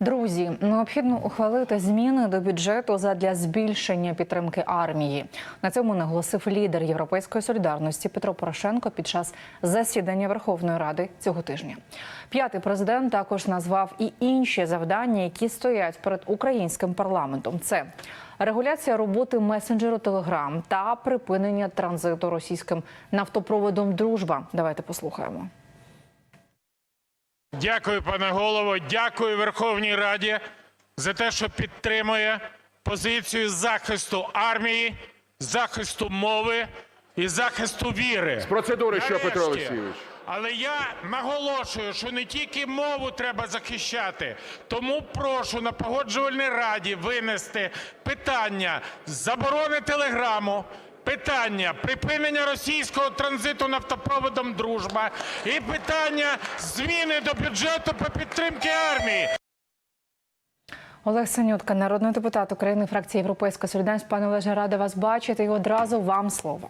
Друзі, необхідно ухвалити зміни до бюджету задля збільшення підтримки армії. На цьому наголосив лідер Європейської солідарності Петро Порошенко під час засідання Верховної Ради цього тижня. П'ятий президент також назвав і інші завдання, які стоять перед українським парламентом. Це регуляція роботи месенджеру Телеграм та припинення транзиту російським нафтопроводом Дружба. Давайте послухаємо. Дякую, пане голово. Дякую Верховній Раді за те, що підтримує позицію захисту армії, захисту мови і захисту віри. З процедури що, Петро Олексійович? Але я наголошую, що не тільки мову треба захищати, тому прошу на погоджувальній раді винести питання заборони телеграму. Питання припинення російського транзиту нафтопроводом Дружба і питання зміни до бюджету по підтримці армії. Олег Синютка, народний депутат України, фракції Європейська Солідарність. Пане Олеже, рада вас бачити. І одразу вам слово.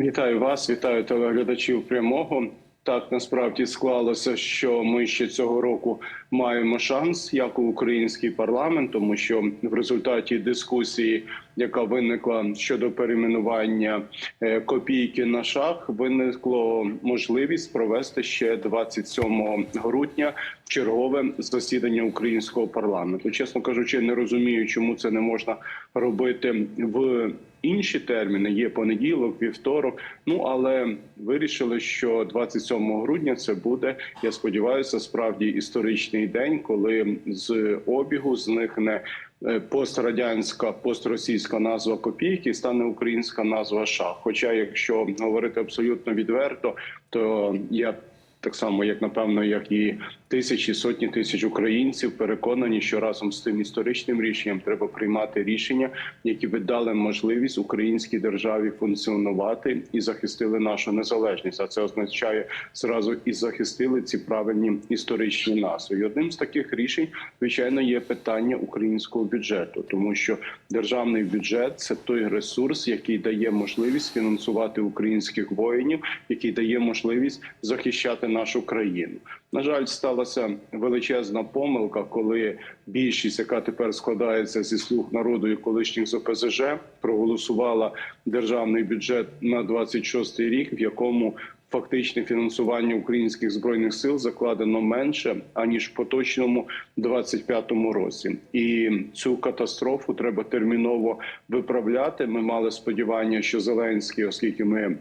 Вітаю вас, вітаю телеглядачів прямого. Так насправді склалося, що ми ще цього року маємо шанс, як у український парламент, тому що в результаті дискусії, яка виникла щодо перейменування е, копійки на шах, виникло можливість провести ще 27 грудня чергове засідання українського парламенту. Чесно кажучи, не розумію, чому це не можна робити в інші терміни. Є понеділок, вівторок. Ну але вирішили, що 27 грудня це буде. Я сподіваюся, справді історичний день, коли з обігу зникне е, пострадянська постросійська назва копійки стане українська назва шах. Хоча, якщо говорити абсолютно відверто, то я так само, як напевно, як і тисячі сотні тисяч українців, переконані, що разом з тим історичним рішенням треба приймати рішення, які би дали можливість українській державі функціонувати і захистили нашу незалежність. А це означає зразу і захистили ці правильні історичні. І одним з таких рішень, звичайно, є питання українського бюджету, тому що державний бюджет це той ресурс, який дає можливість фінансувати українських воїнів, який дає можливість захищати нашу країну. На жаль, сталася величезна помилка, коли більшість, яка тепер складається зі слуг народу і колишніх з ОПЗЖ, проголосувала державний бюджет на 26 рік, в якому Фактичне фінансування українських збройних сил закладено менше аніж в поточному 25-му році, і цю катастрофу треба терміново виправляти. Ми мали сподівання, що Зеленський, оскільки ми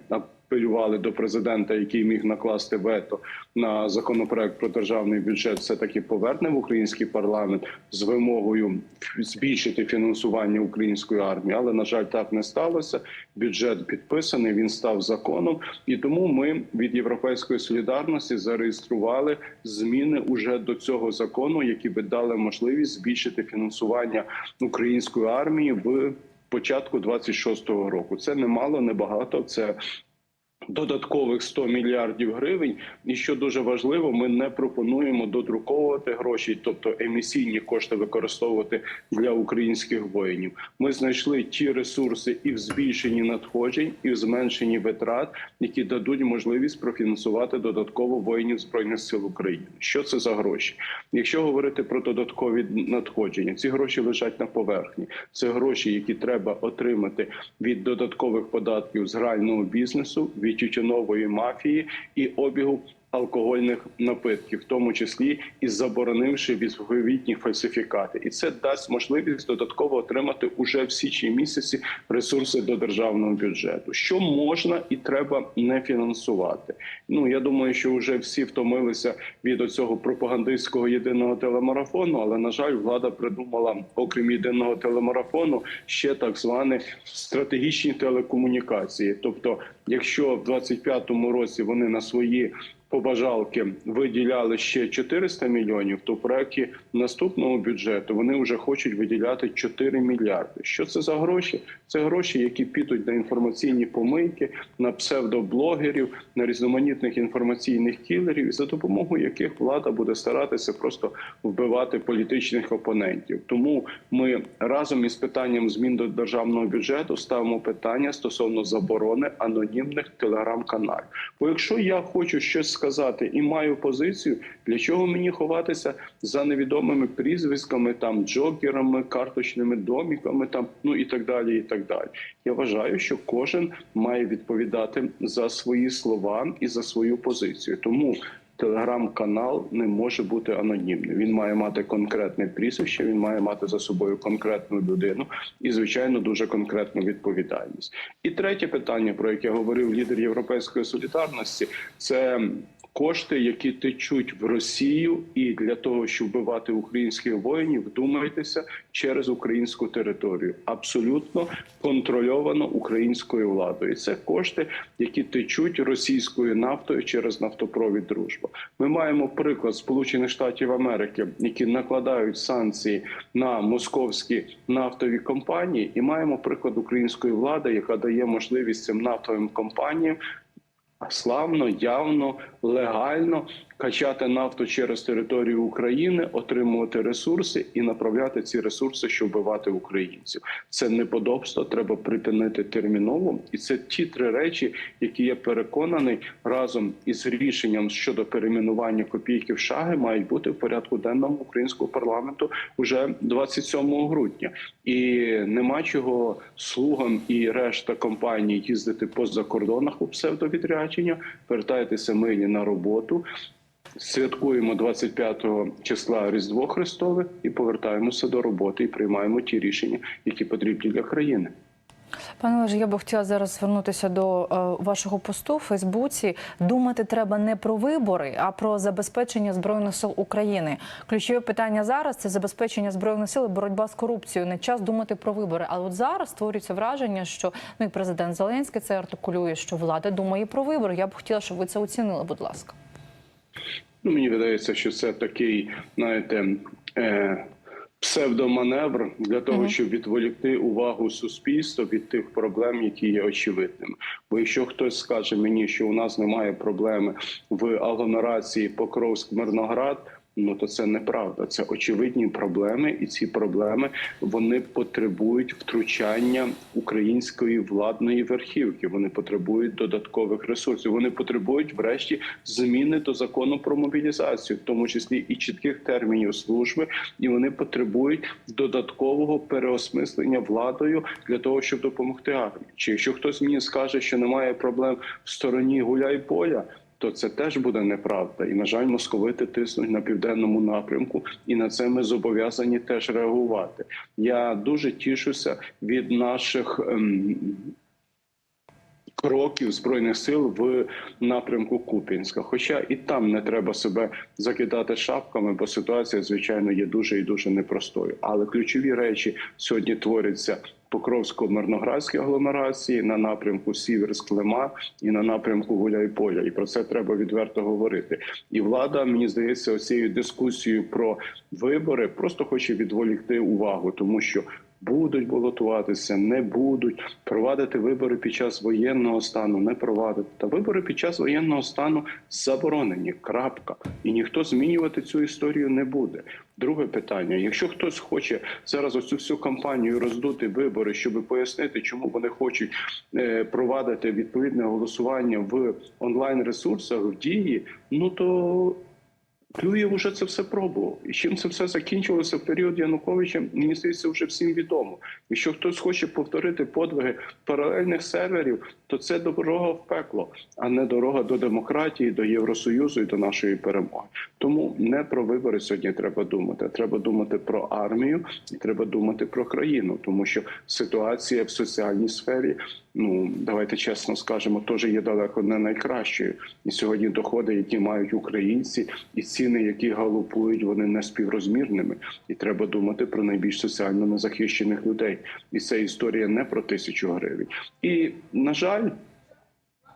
апелювали до президента, який міг накласти вето на законопроект про державний бюджет, все таки поверне в український парламент з вимогою збільшити фінансування української армії. Але на жаль, так не сталося. Бюджет підписаний, він став законом, і тому ми від європейської солідарності зареєстрували зміни уже до цього закону, які би дали можливість збільшити фінансування української армії в початку 26-го року. Це немало, небагато. Це додаткових 100 мільярдів гривень. І що дуже важливо, ми не пропонуємо додруковувати гроші, тобто емісійні кошти використовувати для українських воїнів. Ми знайшли ті ресурси і в збільшенні надходжень, і в зменшенні витрат, які дадуть можливість профінансувати додатково воїнів збройних сил України. Що це за гроші? Якщо говорити про додаткові надходження, ці гроші лежать на поверхні. Це гроші, які треба отримати від додаткових податків з грального бізнесу, від тютюнової мафії і обігу. Алкогольних напитків, в тому числі і заборонивши відповідні фальсифікати, і це дасть можливість додатково отримати уже в січні місяці ресурси до державного бюджету, що можна і треба не фінансувати. Ну я думаю, що вже всі втомилися від цього пропагандистського єдиного телемарафону. Але на жаль, влада придумала, окрім єдиного телемарафону, ще так звані стратегічні телекомунікації. Тобто, якщо в 25-му році вони на свої побажалки виділяли ще 400 мільйонів, то в проекті наступного бюджету вони вже хочуть виділяти 4 мільярди. Що це за гроші? Це гроші, які підуть на інформаційні помийки, на псевдоблогерів, на різноманітних інформаційних кілерів, за допомогою яких влада буде старатися просто вбивати політичних опонентів. Тому ми разом із питанням змін до державного бюджету ставимо питання стосовно заборони анонімних телеграм-каналів. Бо якщо я хочу щось сказати і маю позицію, для чого мені ховатися за невідомими прізвиськами, там джокерами, карточними доміками, там ну і так далі. І так далі. Я вважаю, що кожен має відповідати за свої слова і за свою позицію. Тому телеграм-канал не може бути анонімним. Він має мати конкретне прізвище, він має мати за собою конкретну людину і, звичайно, дуже конкретну відповідальність. І третє питання, про яке говорив лідер Європейської солідарності, це кошти, які течуть в Росію, і для того, щоб вбивати українських воїнів, вдумайтеся через українську територію, абсолютно контрольовано українською владою. І Це кошти, які течуть російською нафтою через нафтопровід Дружба. Ми маємо приклад Сполучених Штатів Америки, які накладають санкції на московські нафтові компанії, і маємо приклад української влади, яка дає можливість цим нафтовим компаніям славно, явно, легально качати нафту через територію України, отримувати ресурси і направляти ці ресурси, щоб вбивати українців. Це неподобство треба припинити терміново, і це ті три речі, які я переконаний разом із рішенням щодо перейменування копійки в шаги мають бути в порядку денному українського парламенту уже 27 грудня. І нема чого слугам і решта компаній їздити по закордонах у псевдовідрядження. Вертайтеся милі на роботу. Святкуємо 25 числа Різдво Христове і повертаємося до роботи і приймаємо ті рішення, які потрібні для країни. Пане Олеже, я би хотіла зараз звернутися до е, вашого посту в Фейсбуці. Думати треба не про вибори, а про забезпечення збройних сил України. Ключове питання зараз це забезпечення збройних сил, боротьба з корупцією. Не час думати про вибори. Але от зараз створюється враження, що ну і президент Зеленський це артикулює, що влада думає про вибори. Я б хотіла, щоб ви це оцінили, будь ласка. Ну, мені видається, що це такий, знаєте, е, псевдоманевр для того, щоб відволікти увагу суспільства від тих проблем, які є очевидними. Бо якщо хтось скаже мені, що у нас немає проблеми в агломерації Покровськ-Мирноград. Ну то це неправда. Це очевидні проблеми, і ці проблеми вони потребують втручання української владної верхівки. Вони потребують додаткових ресурсів. Вони потребують, врешті, зміни до закону про мобілізацію, в тому числі і чітких термінів служби, і вони потребують додаткового переосмислення владою для того, щоб допомогти армії. Чи якщо хтось мені скаже, що немає проблем в стороні гуляй-поля, то це теж буде неправда. І на жаль, московити тиснуть на південному напрямку, і на це ми зобов'язані теж реагувати. Я дуже тішуся від наших. Ем, Кроків збройних сил в напрямку Купінська, хоча і там не треба себе закидати шапками, бо ситуація, звичайно, є дуже і дуже непростою. Але ключові речі сьогодні творяться Покровсько-Мирноградській агломерації на напрямку Сіверськ-Лима і на напрямку Гуляйполя. І про це треба відверто говорити. І влада, мені здається, оцією дискусією про вибори просто хоче відволікти увагу, тому що. Будуть балотуватися, не будуть провадити вибори під час воєнного стану, не провадити. Та вибори під час воєнного стану заборонені. Крапка. І ніхто змінювати цю історію не буде. Друге питання: якщо хтось хоче зараз оцю всю кампанію роздути вибори, щоб пояснити, чому вони хочуть е, провадити відповідне голосування в онлайн ресурсах в дії, ну то. Клюєв уже це все пробував. І чим це все закінчилося в період Януковича, мені здається, вже всім відомо. Якщо хтось хоче повторити подвиги паралельних серверів, то це дорога в пекло, а не дорога до демократії, до Євросоюзу і до нашої перемоги. Тому не про вибори сьогодні треба думати. Треба думати про армію і треба думати про країну, тому що ситуація в соціальній сфері. Ну давайте чесно скажемо, теж є далеко не найкращою. І сьогодні доходи, які мають українці, і ціни, які галопують, вони не співрозмірними. І треба думати про найбільш соціально незахищених людей. І це історія не про тисячу гривень. І на жаль.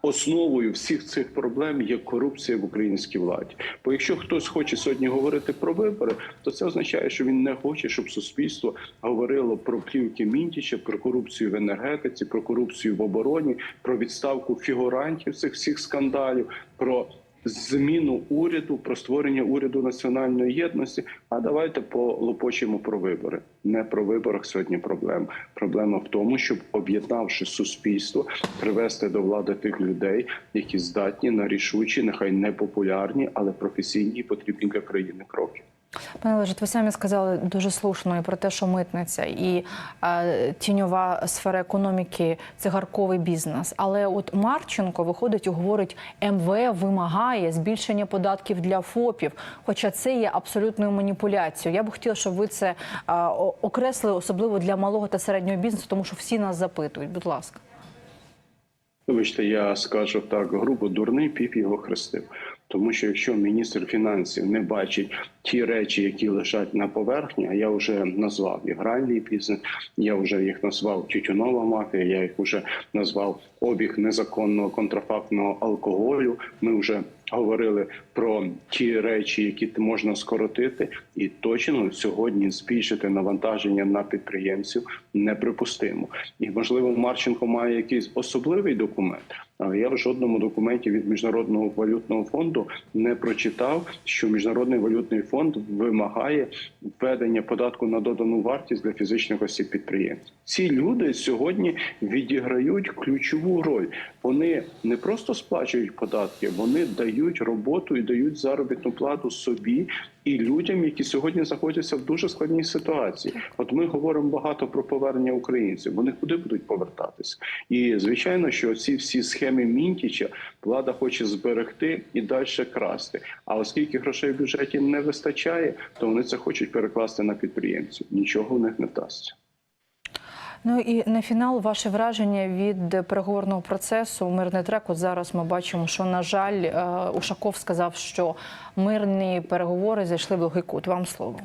Основою всіх цих проблем є корупція в українській владі. Бо якщо хтось хоче сьогодні говорити про вибори, то це означає, що він не хоче, щоб суспільство говорило про плівки Мінтіча, про корупцію в енергетиці, про корупцію в обороні, про відставку фігурантів цих всіх скандалів, про зміну уряду, про створення уряду національної єдності. А давайте полопочемо про вибори. Не про виборах сьогодні проблема. Проблема в тому, щоб об'єднавши суспільство, привести до влади тих людей, які здатні на рішучі, нехай не популярні, але професійні потрібні для країни кроки. Пане Лежит, ви самі сказали дуже слушно і про те, що митниця і е, тіньова сфера економіки цигарковий бізнес. Але от Марченко виходить і говорить, МВФ вимагає збільшення податків для ФОПів. Хоча це є абсолютною маніпуляцією. Я б хотіла, щоб ви це е, окреслили, особливо для малого та середнього бізнесу, тому що всі нас запитують. Будь ласка. Вибачте, я скажу так грубо, дурний піп його хрестив. Тому що якщо міністр фінансів не бачить ті речі, які лежать на поверхні, а я вже назвав і гральний бізнес, я вже їх назвав тютюнова мафія, я їх вже назвав обіг незаконного контрафактного алкоголю. Ми вже говорили про ті речі, які можна скоротити, і точно сьогодні збільшити навантаження на підприємців неприпустимо. І можливо, Марченко має якийсь особливий документ. Я в жодному документі від міжнародного валютного фонду не прочитав, що міжнародний валютний фонд вимагає введення податку на додану вартість для фізичних осіб підприємців. Ці люди сьогодні відіграють ключову роль. Вони не просто сплачують податки, вони дають роботу і дають заробітну плату собі і людям, які сьогодні знаходяться в дуже складній ситуації. От ми говоримо багато про повернення українців. Вони куди будуть повертатися? І звичайно, що ці всі схеми Мінтіча влада хоче зберегти і далі красти. А оскільки грошей в бюджеті не вистачає, то вони це хочуть перекласти на підприємців. Нічого в них не вдасться. Ну і на фінал ваше враження від переговорного процесу мирний трек. От зараз ми бачимо, що на жаль, е, Ушаков сказав, що мирні переговори зайшли в глухий кут. Вам слово.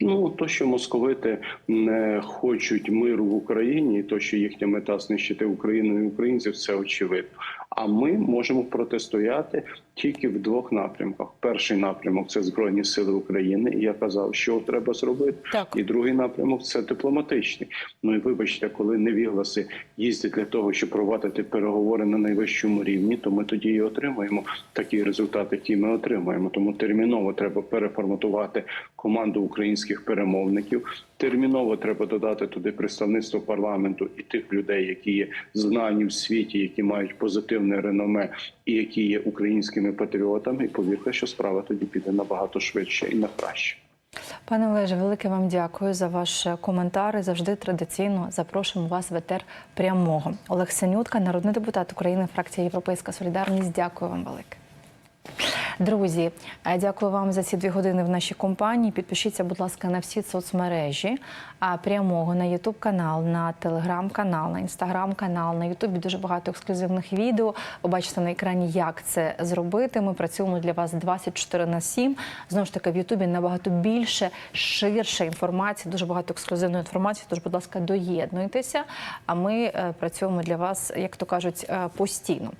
Ну, то, що московити не хочуть миру в Україні, і то, що їхня мета знищити Україну і українців, це очевидно. А ми можемо протистояти тільки в двох напрямках. Перший напрямок це збройні сили України. І я казав, що треба зробити. Так. І другий напрямок це дипломатичний. Ну і вибачте, коли невігласи їздять для того, щоб провадити переговори на найвищому рівні, то ми тоді і отримаємо такий результат, який ми отримаємо. Тому терміново треба переформатувати команду українських перемовників. Терміново треба додати туди представництво парламенту і тих людей, які є знані в світі, які мають позитивне реноме і які є українськими патріотами. І повірте, що справа тоді піде набагато швидше і на краще. Пане Олеже, велике вам дякую за ваш коментар. Завжди традиційно запрошуємо вас в етер прямого. Олег Синютка, народний депутат України, фракція Європейська Солідарність. Дякую вам велике. Друзі, е, дякую вам за ці дві години в нашій компанії. Підпишіться, будь ласка, на всі соцмережі прямого на Ютуб канал, на телеграм-канал, на інстаграм-канал, на Ютубі дуже багато ексклюзивних відео. Ви бачите на екрані, як це зробити. Ми працюємо для вас 24 на 7. Знову ж таки, в Ютубі набагато більше, ширше інформації, дуже багато ексклюзивної інформації. Тож, будь ласка, доєднуйтеся. А ми е, працюємо для вас, як то кажуть, е, постійно.